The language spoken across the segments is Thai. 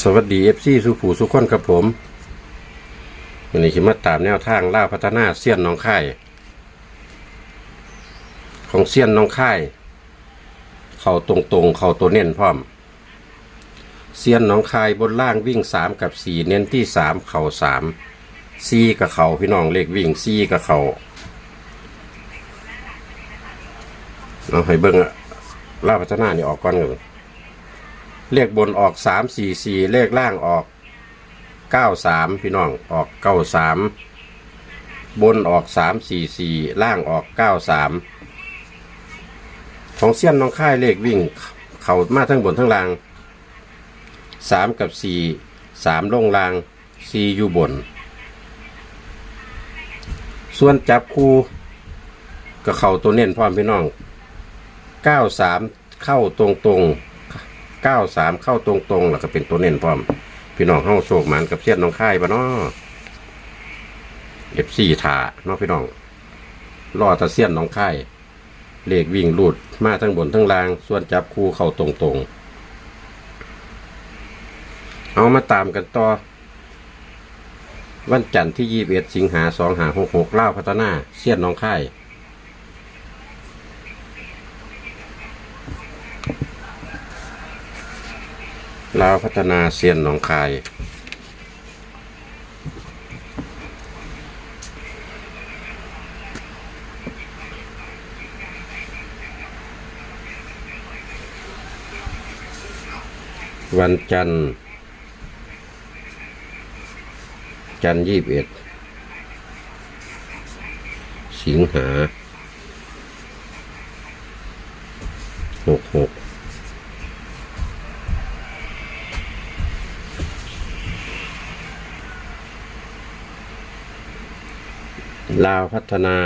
สวัสดีเอฟซีสุผูสุขคนกับผมวันนี้ขิมาตามแนวทางล่าพัฒนาเซียนน้องค่ายของเซียนน้องค่าย เข้าตรงๆ เข้าตัวเน้นพร้อมเซียนน้องคายบนล่างวิ่งสามกับสี่เน้นที่สามเข่าสามซีกับเข่าพี่น้องเลขวิ่งซีกับเข่าเอาให้เบิ้งอะล่าพัฒนานี่ออกก่อนกัน เลขบนออกสามสี่สี่เลขล่างออกเก้าสามพี่น้องออกเก้าสามบนออกสามสี่สี่ล่างออกเก้าสามของเสี้ยนน้องค่ายเลขวิ่ง เข่ามาทั้งบนทั้งล่างสามกับสี่สามลงล่างสี่อยู่บน ส่วนจับคู่ก็เข่าตัวเน้นพร้อมพี่น้องเก้าสามเข้าตรงตรงๆ เก้าสามเข้าตรงๆแล้วก็เป็นตัวเน้นพร้อม พี่น้องเฮาโชคหมันกับเสี้ยนน้องค่ายบ่เนาะเอฟซีถาเนาะพี่น้องรอแตะเสี้ยนน้องค่ายเลขวิ่งลูดมาทั้งบนทั้งล่าง ส่วนจับคู่เข้าตรงๆ เอามาตามกันต่อ วันจันทร์ที่ยี่สิบเอ็ดสิงหาสองหาหกหกเล่าพัฒนาเสี้ยนน้องค่ายาวพัฒนาเซียนหนองคาย วันจันทร์ จันทร์ยี่สิบเอ็ดสิงหาหกหก ลาวพัฒนา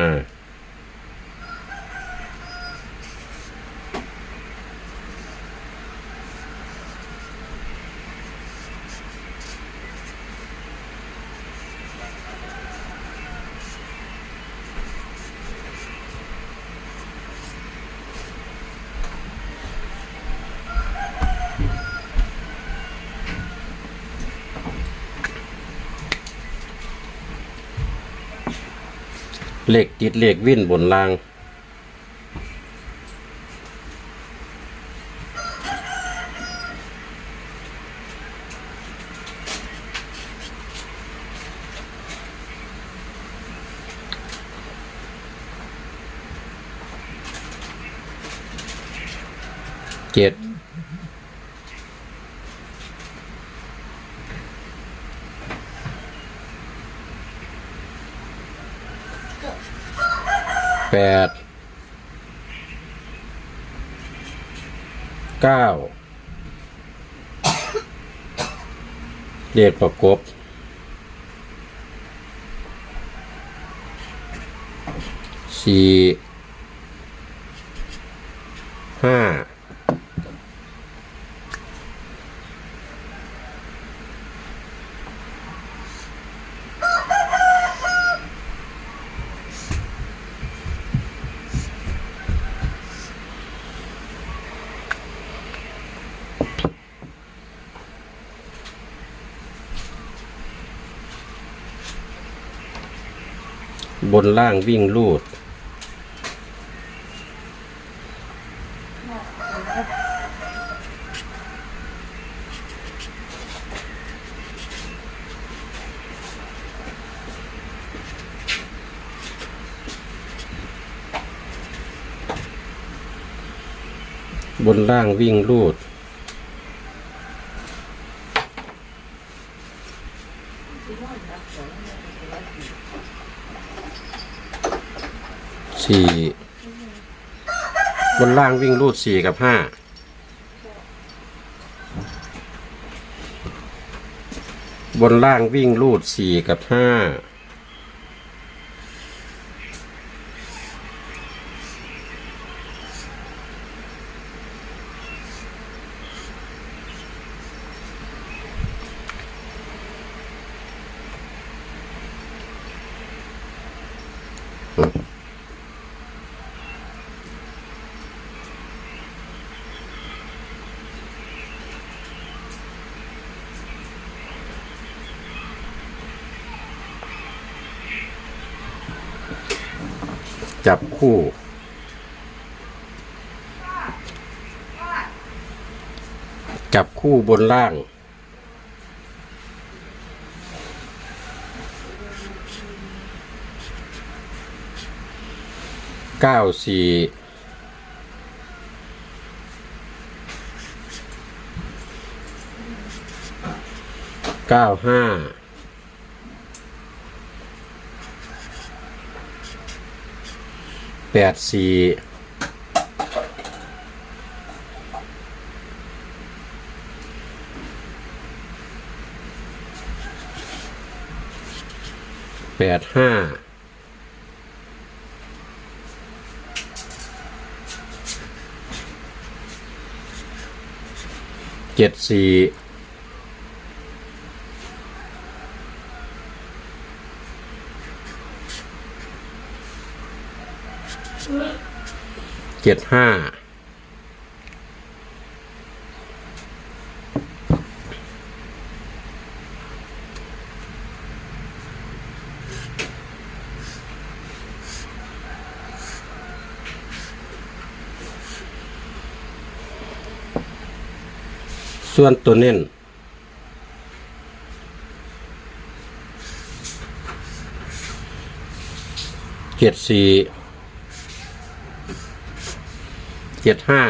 เหลขติดเหลขวิ่นบนล่าง เจ็ด แปดเก้าเลขประกบสี่ห้า บนล่างวิ่งลูด บนล่างวิ่งลูด สี่ บนล่างวิ่งรูดสี่กับห้าบนล่างวิ่งรูดสี่กับห้า จับคู่ จับคู่บนล่าง เก้าสี่เก้าห้า แปดสี่แปดห้าเจ็ดสี่ จ็ดห้าส่วนตัวเน้นเจ็ดสี่ เจ็ดห้า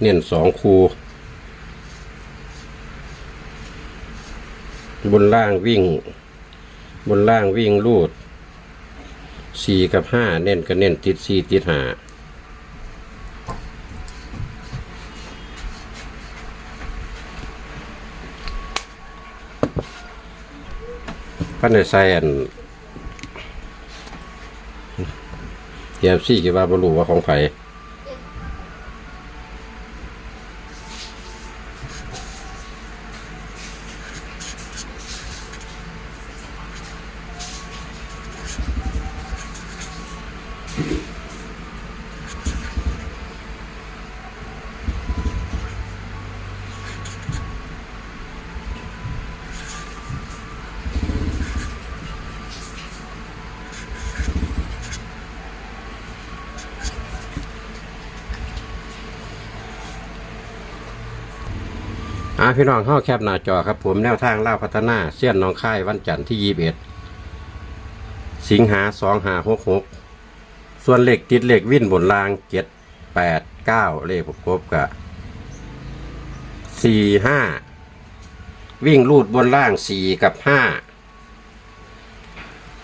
เน้นสองคูบนล่างวิ่ง บนล่างวิ่งลูดสี่กับห้าเน้นก็เน้นติดสี่ติดห้า พันในใส่อันเยียมซี่กี่ว่าบรู้ว่าของไผ พี่น้องเข้าแคปหน้าจอครับ ผมแนวทางเล่าพัฒนาเสี้ยนน้องค่ายวันจันทร์ที่ยี่สิบเอ็ดสิงหาสองหาหกหกส่วนเหลขติดเหลขวิ่นบนรางเจ็ดแปดเก้าเลขประกบกับสี่ห้าวิ่งลูดบนล่างสี่กับห้า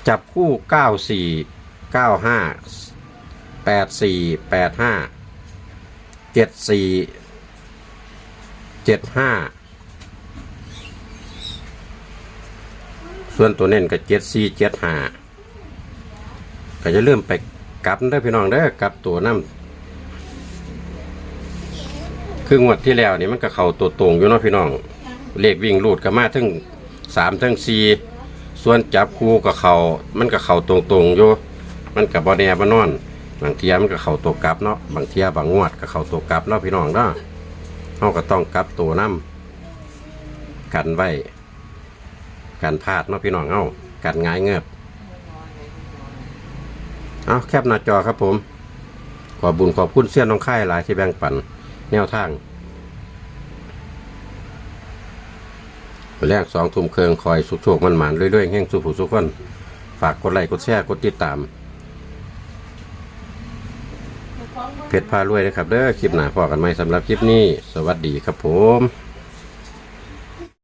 จับคู่เก้าสี่เก้าห้าแปดสี่แปดห้าเจ็ดสี่ เจ็ดห้าส่วนตัวเน้นก็เจ็ดสี่เจ็ดห้าก็จะเริ่มไปกลับเด้พี่น้องเด้กลับตัวน้ำคืองวดที่แล้วนี่มันก็เข้าตัวตรงอยู่เนาะพี่น้อง เลขวิ่งรูดก็มาถึงสามถึงสี่ส่วนจับคู่ก็เขามันก็เข้าตรงตรงอยู่มันกับบอแนบานอน บางเทียมันก็เข้าตัวกลับเนาะบางเทียบางงวดก็เข้าตัวกลับเนาะพี่น้องเนาะ เราก็ต้องกลับตัวน้ำกันไว้กันพลาดเนาะพี่น้องเอากันง่ายเงือบเอาแคปหน้าจอครับผม ขอบุญขอบคุณเสี้ยนน้องค่ายหลายที่แบ่งปันแนวทางแรกสองทุ่มเคืองคอยสุกโชคมันหมานเรื่อยๆแห่งสุขผู้สุขคน ฝากกดไลค์กดแชร์กดติดตาม เพชรพารวยนะครับเด้อคลิปหน้าพอกันไหมสำหรับคลิปนี้ สวัสดีครับผม